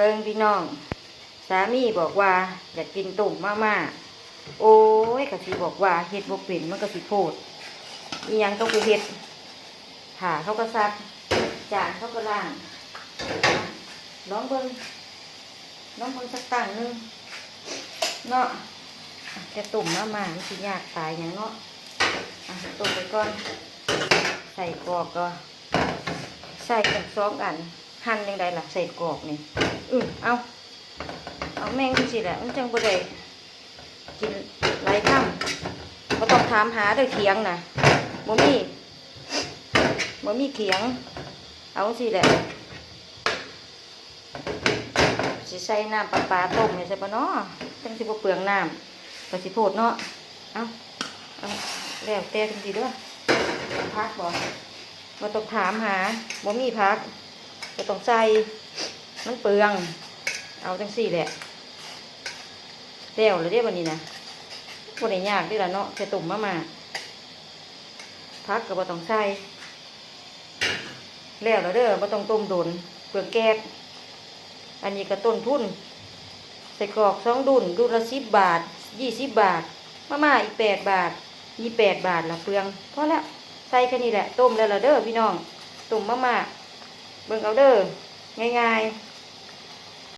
เบิงพี่น้อง สามีบอกว่า อยากกินตุ่มมาม่าโอ้ยกะสิบอกว่าเฮ็ดบ่เป็นมันก็สิโพดอียังต้องไปเฮ็ดผ่าเขาก็ซัก จานเขาก็ล้างลองเบิ่งลองเบิ่งสักตั้งนึงเนาะอะจะตุ่มมาม่ามันสิยากตายหยังเนาะตุ่มไปก่อนใส่กรอกก็ใส่สองอันหั่นยังไงล่ะใส่กรอกนี่ อือเอา เอาแมงสิแหละมันจังบ่ได้กินหลายคำบ่ต้องถามหาเด้อเขียงนะบ่มีบ่มีเขียง เอาสิแหละสิใส่น้ำปลาปลาต้มให้ใส่ปะเนาะจังสิบ่เปลืองน้ำก็สิโพดเนาะเอาเอาแล้วแต่จังสิเด้อพักบ่บ่ต้องถามหาบ่มีพักบ่ต้องใส่ มันเปลือง เอาจังสี่แหละเล้วเลยเด้วันนี้นะบ่ได้ยากด้ละเนาะแค่ตุ่มมามาพักก็บ่ต้องใส่แล้วแล้วเด้อบ่ต้องต้มโดนเปลืองแก๊สอันนี้ก็ต้นทุนใส่กรอกสองดุนดุนละสิบบาทยี่สิบบาท มาม่าอีกแปดบาทยี่แปดบาทละเปลืองพอแล้วใส่แค่นี้แหละ ต้มแล้วละเด้อพี่น้องต้มมาม่าเบิ่งเอาเด้อง่ายๆ